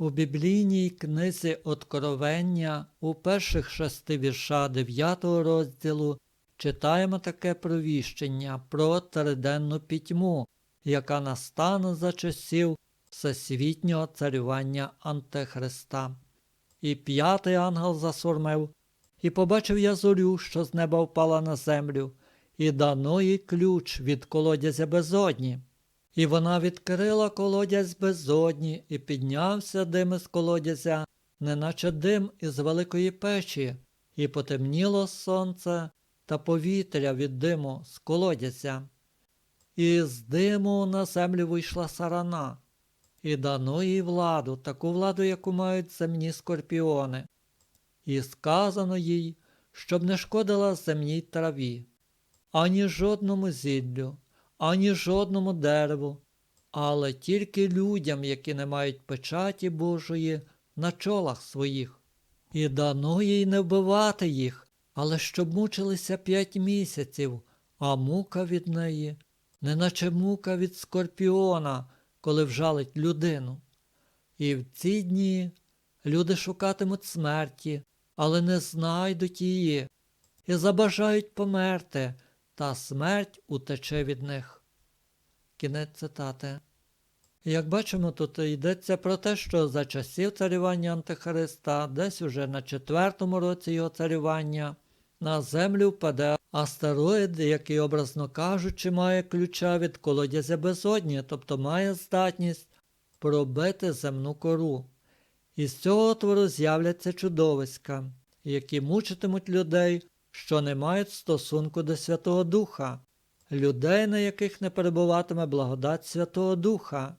У біблійній книзі Откровення у перших шести вірша 9 розділу читаємо таке провіщення про триденну пітьму, яка настане за часів всесвітнього царювання Антихриста. І п'ятий ангел засурмив, і побачив я зорю, що з неба впала на землю, і дано їй ключ від колодязя безодні. І вона відкрила колодязь безодні, і піднявся дим із колодязя, неначе дим із великої печі, і потемніло сонце та повітря від диму з колодязя. І з диму на землю вийшла сарана, і дано їй владу, таку владу, яку мають земні скорпіони. І сказано їй, щоб не шкодила земній траві, ані жодному зіллю, ані жодному дереву, але тільки людям, які не мають печаті Божої на чолах своїх. І дано їй не вбивати їх, але щоб мучилися п'ять місяців, а мука від неї, неначе мука від скорпіона, коли вжалить людину. І в ці дні люди шукатимуть смерті, але не знайдуть її, і забажають померти, та смерть утече від них. Кінець цитати. Як бачимо, тут йдеться про те, що за часів царювання Антихриста, десь уже на четвертому році його царювання, на землю впаде астероїд, який, образно кажучи, має ключа від колодязя безодні, тобто має здатність пробити земну кору. Із цього отвору з'являться чудовиська, які мучитимуть людей, що не мають стосунку до Святого Духа, людей, на яких не перебуватиме благодать Святого Духа.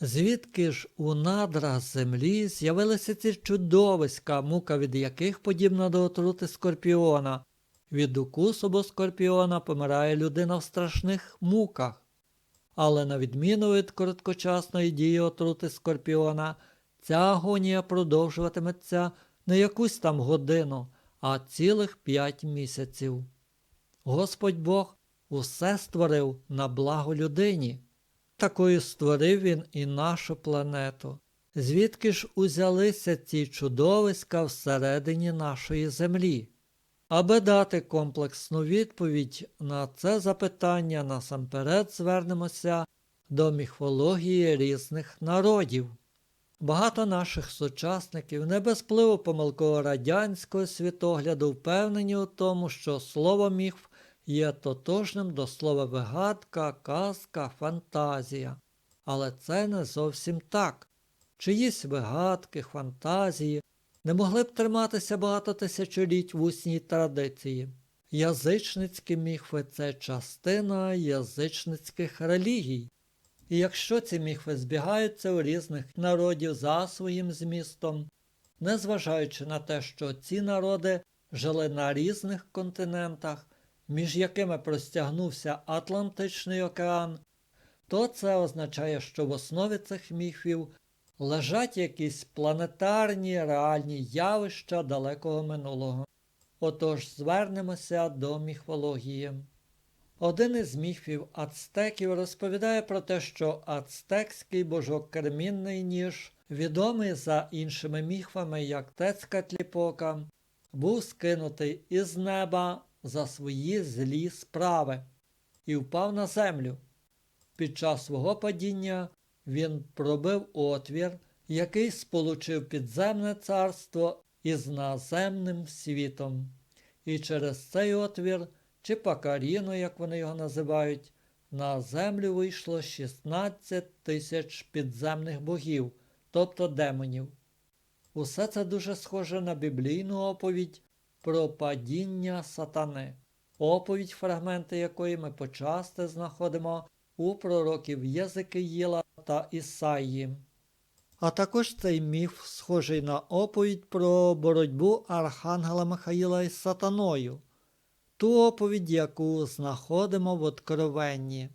Звідки ж у надрах землі з'явилися ці чудовиська, мука від яких подібна до отрути скорпіона. Від укусу бо скорпіона помирає людина в страшних муках. Але на відміну від короткочасної дії отрути скорпіона, ця агонія продовжуватиметься не якусь там годину, а цілих п'ять місяців. Господь Бог усе створив на благо людині. Такою створив він і нашу планету. Звідки ж узялися ці чудовиська всередині нашої землі? Аби дати комплексну відповідь на це запитання, насамперед звернемося до міфології різних народів. Багато наших сучасників не без впливу помилково радянського світогляду впевнені у тому, що слово міф є тотожним до слова вигадка, казка, фантазія. Але це не зовсім так. Чиїсь вигадки, фантазії не могли б триматися багато тисячоліть в усній традиції. Язичницькі міфи це частина язичницьких релігій. І якщо ці міфи збігаються у різних народів за своїм змістом, незважаючи на те, що ці народи жили на різних континентах, між якими простягнувся Атлантичний океан, то це означає, що в основі цих міфів лежать якісь планетарні реальні явища далекого минулого. Отож звернемося до міфології. Один із міфів ацтеків розповідає про те, що ацтекський божок кермінний ніж, відомий за іншими міфами, як Тецкатліпока, був скинутий із неба за свої злі справи і впав на землю. Під час свого падіння він пробив отвір, який сполучив підземне царство із наземним світом. І через цей отвір, чи пакаріно, як вони його називають, на землю вийшло 16 тисяч підземних богів, тобто демонів. Усе це дуже схоже на біблійну оповідь про падіння сатани, оповідь, фрагменти якої ми почасти знаходимо у пророків Єзикиїла та Ісаї. А також цей міф схожий на оповідь про боротьбу Архангела Михаїла із сатаною, ту оповідь, яку знаходимо в Откровенні.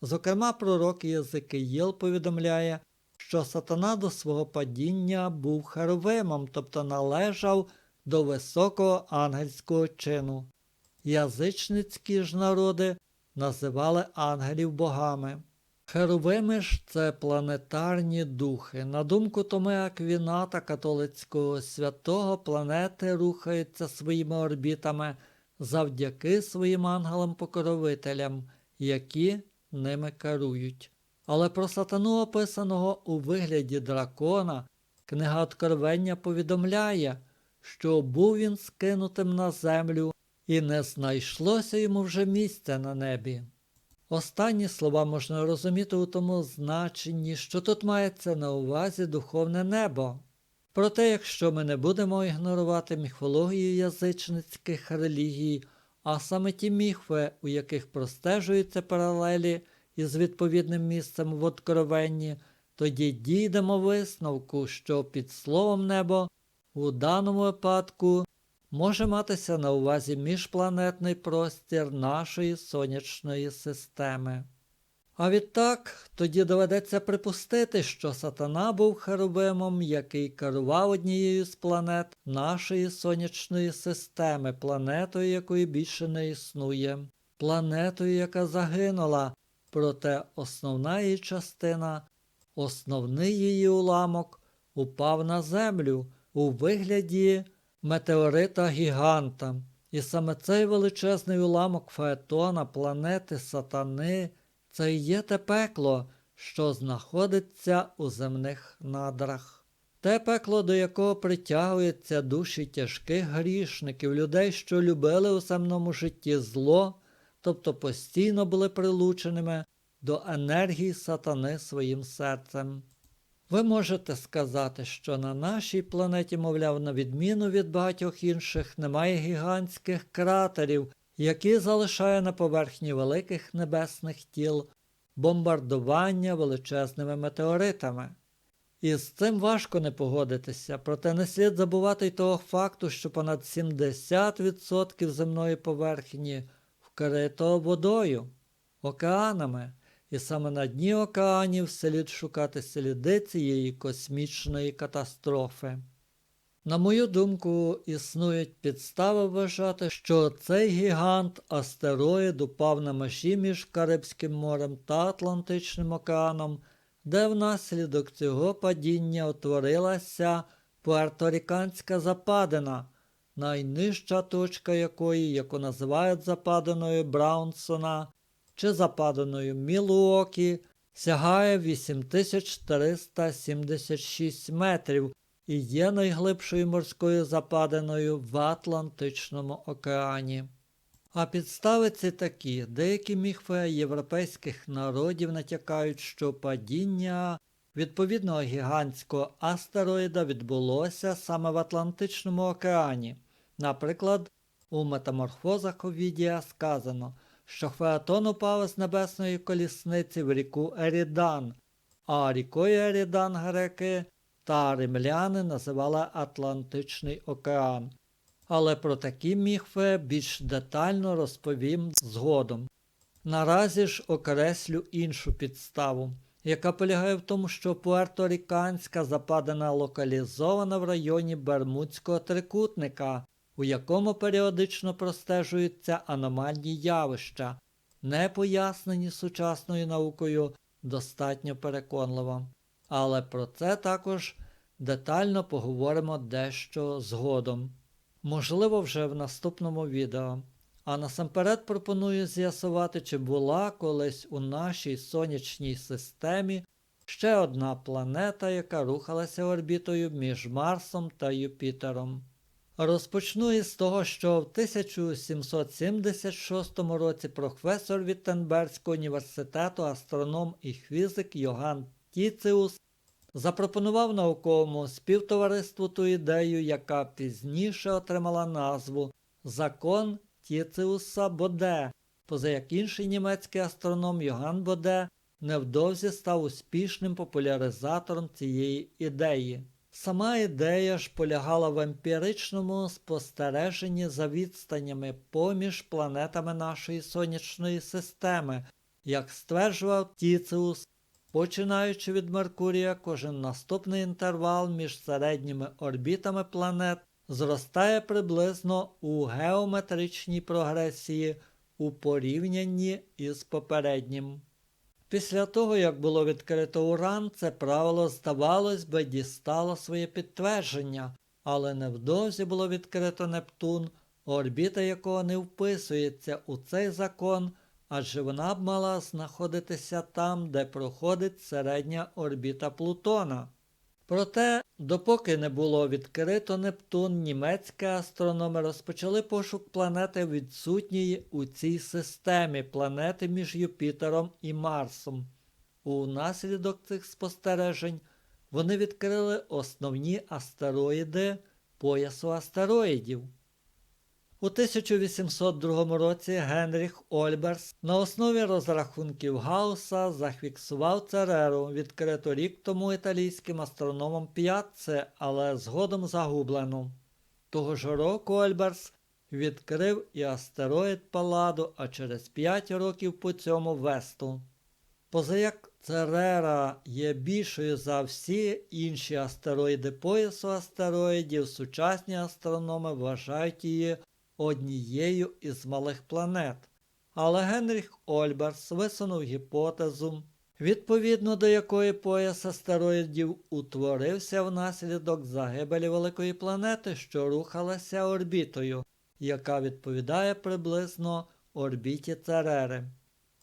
Зокрема, пророк Єзикиїл повідомляє, що сатана до свого падіння був херовимом, тобто належав до високого ангельського чину. Язичницькі ж народи називали ангелів богами. Херовими ж це планетарні духи. На думку Томе Аквіната католицького святого, планети рухаються своїми орбітами завдяки своїм ангелам-покровителям, які ними керують. Але про сатану, описаного у вигляді дракона, книга Откровення повідомляє, що був він скинутим на землю, і не знайшлося йому вже місця на небі. Останні слова можна розуміти у тому значенні, що тут мається на увазі духовне небо. Проте, якщо ми не будемо ігнорувати міфологію язичницьких релігій, а саме ті міфи, у яких простежуються паралелі із відповідним місцем в Откровенні, тоді дійдемо висновку, що під словом небо у даному випадку може матися на увазі міжпланетний простір нашої сонячної системи. А відтак тоді доведеться припустити, що сатана був херовимом, який керував однією з планет нашої сонячної системи, планетою, якої більше не існує, планетою, яка загинула, проте основна її частина, основний її уламок упав на землю у вигляді метеорита гіганта. І саме цей величезний уламок Фаетона, планети Сатани, це є те пекло, що знаходиться у земних надрах. Те пекло, до якого притягуються душі тяжких грішників, людей, що любили у земному житті зло, тобто постійно були прилученими до енергії сатани своїм серцем. Ви можете сказати, що на нашій планеті, мовляв, на відміну від багатьох інших, немає гігантських кратерів, які залишає на поверхні великих небесних тіл бомбардування величезними метеоритами. І з цим важко не погодитися, проте не слід забувати й того факту, що понад 70% земної поверхні вкрито водою, океанами, і саме на дні океанів слід шукати сліди цієї космічної катастрофи. На мою думку, існують підстави вважати, що цей гігант астероїд упав на межі між Карибським морем та Атлантичним океаном, де внаслідок цього падіння утворилася Пуерторіканська западина, найнижча точка якої, яку називають западиною Браунсона чи западиною Мілуокі, сягає 8476 метрів і є найглибшою морською западиною в Атлантичному океані. А підстави ці такі, деякі міфи європейських народів натякають, що падіння відповідного гігантського астероїда відбулося саме в Атлантичному океані. Наприклад, у метаморфозах Овідія сказано, що Феатон упав з небесної колісниці в ріку Ерідан, а рікою Ерідан греки та римляни називали Атлантичний океан. Але про такі міфи більш детально розповім згодом. Наразі ж окреслю іншу підставу, яка полягає в тому, що Пуерторіканська западина локалізована в районі Бермудського трикутника, у якому періодично простежуються аномальні явища, не пояснені сучасною наукою достатньо переконливо. Але про це також детально поговоримо дещо згодом. Можливо, вже в наступному відео. А насамперед пропоную з'ясувати, чи була колись у нашій сонячній системі ще одна планета, яка рухалася орбітою між Марсом та Юпітером. Розпочну із того, що в 1776 році професор Віттенберзького університету астроном і фізик Йоган Тіціус запропонував науковому співтовариству ту ідею, яка пізніше отримала назву Закон Тіциуса Боде, поза як інший німецький астроном Йоган Боде невдовзі став успішним популяризатором цієї ідеї. Сама ідея ж полягала в емпіричному спостереженні за відстанями поміж планетами нашої сонячної системи, як стверджував Тіциус, починаючи від Меркурія, кожен наступний інтервал між середніми орбітами планет зростає приблизно у геометричній прогресії у порівнянні із попереднім. Після того, як було відкрито Уран, це правило, здавалось би, дістало своє підтвердження, але невдовзі було відкрито Нептун, орбіта якого не вписується у цей закон, адже вона б мала знаходитися там, де проходить середня орбіта Плутона. Проте, допоки не було відкрито Нептун, німецькі астрономи розпочали пошук планети відсутньої у цій системі планети між Юпітером і Марсом. У наслідок цих спостережень вони відкрили основні астероїди поясу астероїдів. У 1802 році Генріх Ольберс на основі розрахунків Гауса зафіксував Цереру, відкриту рік тому італійським астрономом П'ятце, але згодом загублену. Того ж року Ольберс відкрив і астероїд Паладу, а через 5 років по цьому Весту. Позаяк Церера є більшою за всі інші астероїди поясу астероїдів, сучасні астрономи вважають її однією із малих планет. Але Генріх Ольберс висунув гіпотезу, відповідно до якої пояс астероїдів утворився внаслідок загибелі великої планети, що рухалася орбітою, яка відповідає приблизно орбіті Церери.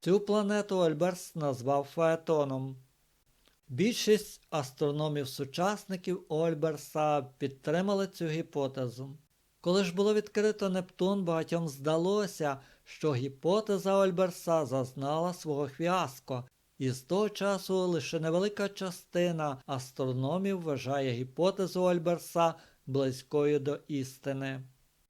Цю планету Ольберс назвав Фаетоном. Більшість астрономів-сучасників Ольберса підтримали цю гіпотезу. Коли ж було відкрито Нептун, багатьом здалося, що гіпотеза Ольберса зазнала свого фіаско, і з того часу лише невелика частина астрономів вважає гіпотезу Ольберса близькою до істини.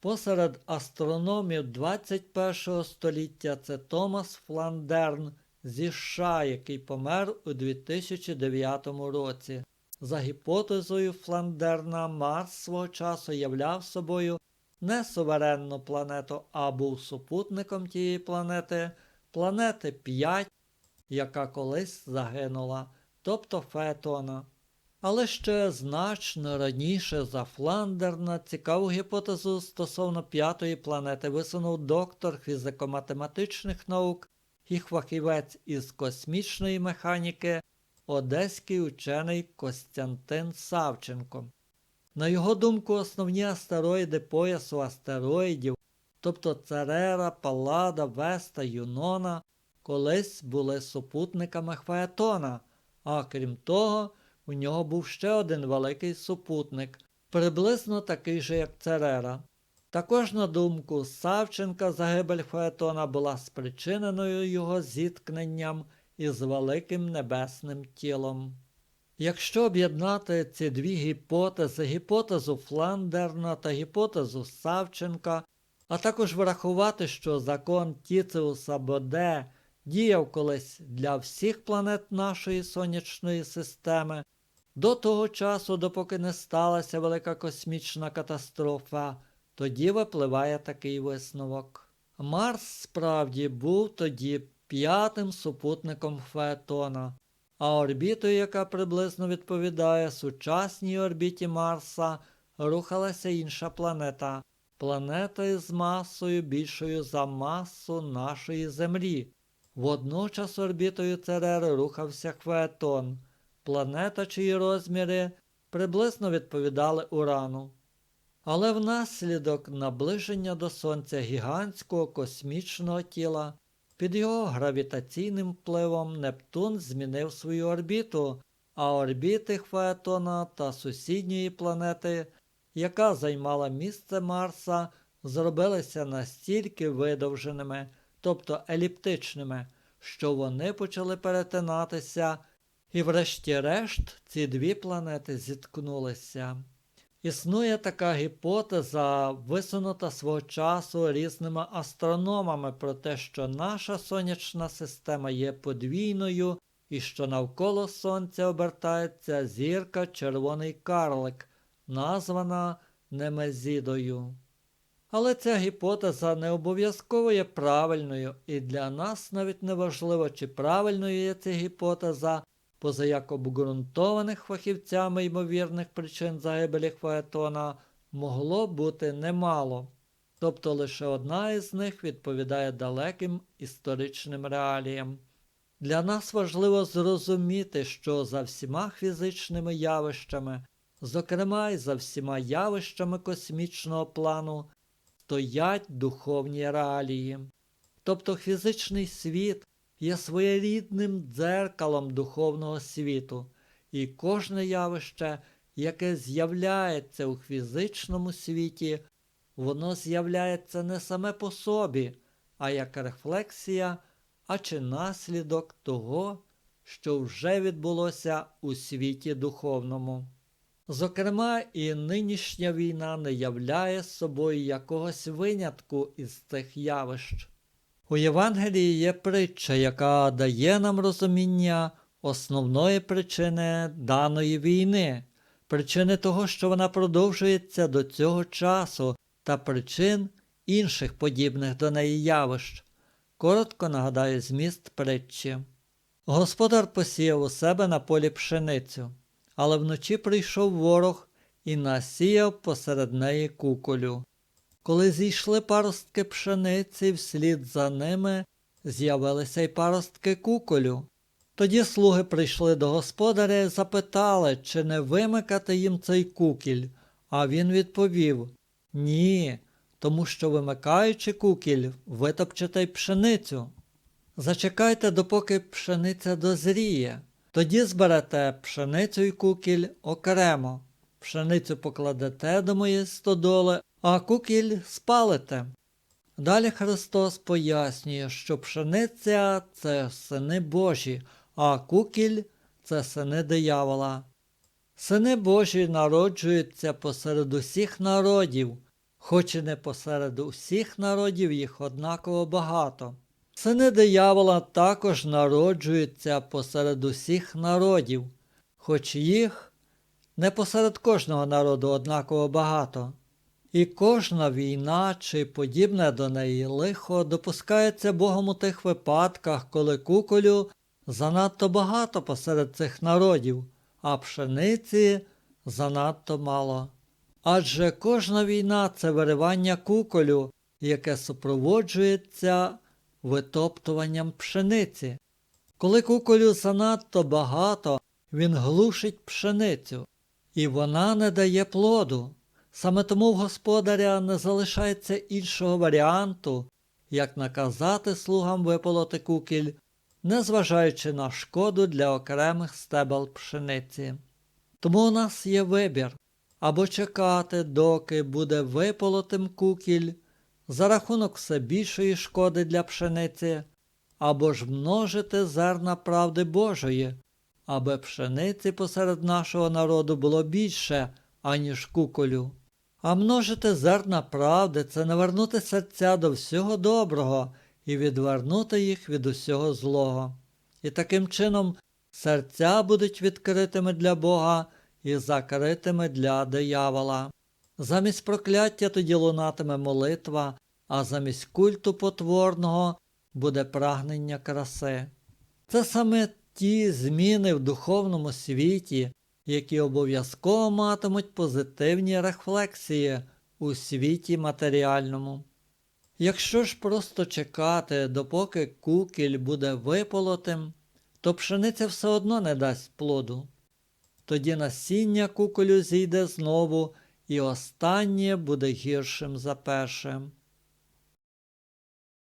Посеред астрономів 21 століття це Томас Фландерн зі США, який помер у 2009 році. За гіпотезою Фландерна, Марс свого часу являв собою не суверенну планету, а був супутником тієї планети, планети 5, яка колись загинула, тобто Феетона. Але ще значно раніше за Фландерна цікаву гіпотезу стосовно п'ятої планети висунув доктор фізико-математичних наук і фахівець із космічної механіки одеський учений Костянтин Савченко. На його думку, основні астероїди поясу астероїдів, тобто Церера, Паллада, Веста, Юнона, колись були супутниками Фаетона, а крім того, у нього був ще один великий супутник, приблизно такий же, як Церера. Також, на думку Савченка, загибель Фаетона була спричиненою його зіткненням із великим небесним тілом. Якщо об'єднати ці дві гіпотези, гіпотезу Фландерна та гіпотезу Савченка, а також врахувати, що закон Тіцеуса Боде діяв колись для всіх планет нашої сонячної системи, до того часу, допоки не сталася велика космічна катастрофа, тоді випливає такий висновок. Марс справді був тоді п'ятим супутником Феетона, а орбітою, яка приблизно відповідає сучасній орбіті Марса, рухалася інша планета, планета із масою більшою за масу нашої Землі. Водночас орбітою Церери рухався Феетон, планета, чиї розміри приблизно відповідали Урану. Але внаслідок наближення до Сонця гігантського космічного тіла під його гравітаційним впливом Нептун змінив свою орбіту, а орбіти Фаетона та сусідньої планети, яка займала місце Марса, зробилися настільки видовженими, тобто еліптичними, що вони почали перетинатися, і, врешті-решт, ці дві планети зіткнулися. Існує така гіпотеза, висунута свого часу різними астрономами про те, що наша сонячна система є подвійною і що навколо Сонця обертається зірка Червоний карлик, названа Немезідою. Але ця гіпотеза не обов'язково є правильною, і для нас навіть не важливо, чи правильною є ця гіпотеза, позаяк обґрунтованих фахівцями ймовірних причин загибелі Фаетона могло бути немало, тобто лише одна із них відповідає далеким історичним реаліям. Для нас важливо зрозуміти, що за всіма фізичними явищами, зокрема й за всіма явищами космічного плану, стоять духовні реалії. Тобто фізичний світ є своєрідним дзеркалом духовного світу, і кожне явище, яке з'являється у фізичному світі, воно з'являється не саме по собі, а як рефлексія, а чи наслідок того, що вже відбулося у світі духовному. Зокрема, і нинішня війна не являє собою якогось винятку із цих явищ. У Євангелії є притча, яка дає нам розуміння основної причини даної війни, причини того, що вона продовжується до цього часу, та причин інших подібних до неї явищ. Коротко нагадаю зміст притчі. Господар посіяв у себе на полі пшеницю, але вночі прийшов ворог і насіяв посеред неї куколю. Коли зійшли паростки пшениці, вслід за ними з'явилися й паростки куколю. Тоді слуги прийшли до господаря і запитали, чи не вимикати їм цей кукіль, а він відповів Ні, тому що вимикаючи кукіль, витопчете й пшеницю. Зачекайте, допоки пшениця дозріє, тоді зберете пшеницю й кукіль окремо. Пшеницю покладете до моєї стодоли, а кукіль спалите. Далі Христос пояснює, що пшениця це сини Божі, а кукіль це сини диявола. Сини Божі народжуються посеред усіх народів, хоч і не посеред усіх народів їх однаково багато. Сини диявола також народжуються посеред усіх народів, хоч їх не посеред кожного народу однаково багато. І кожна війна чи подібне до неї лихо допускається Богом у тих випадках, коли куколю занадто багато посеред цих народів, а пшениці занадто мало. Адже кожна війна це виривання куколю, яке супроводжується витоптуванням пшениці. Коли куколю занадто багато, він глушить пшеницю, і вона не дає плоду. Саме тому в господаря не залишається іншого варіанту, як наказати слугам виполоти кукіль, незважаючи на шкоду для окремих стебел пшениці. Тому у нас є вибір або чекати, доки буде виполотим кукіль за рахунок все більшої шкоди для пшениці, або ж множити зерна правди Божої, аби пшениці посеред нашого народу було більше, аніж куколю. А множити зерна правди це навернути серця до всього доброго і відвернути їх від усього злого. І таким чином серця будуть відкритими для Бога і закритими для диявола. Замість прокляття тоді лунатиме молитва, а замість культу потворного буде прагнення краси. Це саме ті зміни в духовному світі, які обов'язково матимуть позитивні рефлексії у світі матеріальному. Якщо ж просто чекати, допоки кукіль буде виполотим, то пшениця все одно не дасть плоду. Тоді насіння куколю зійде знову, і останнє буде гіршим за першим.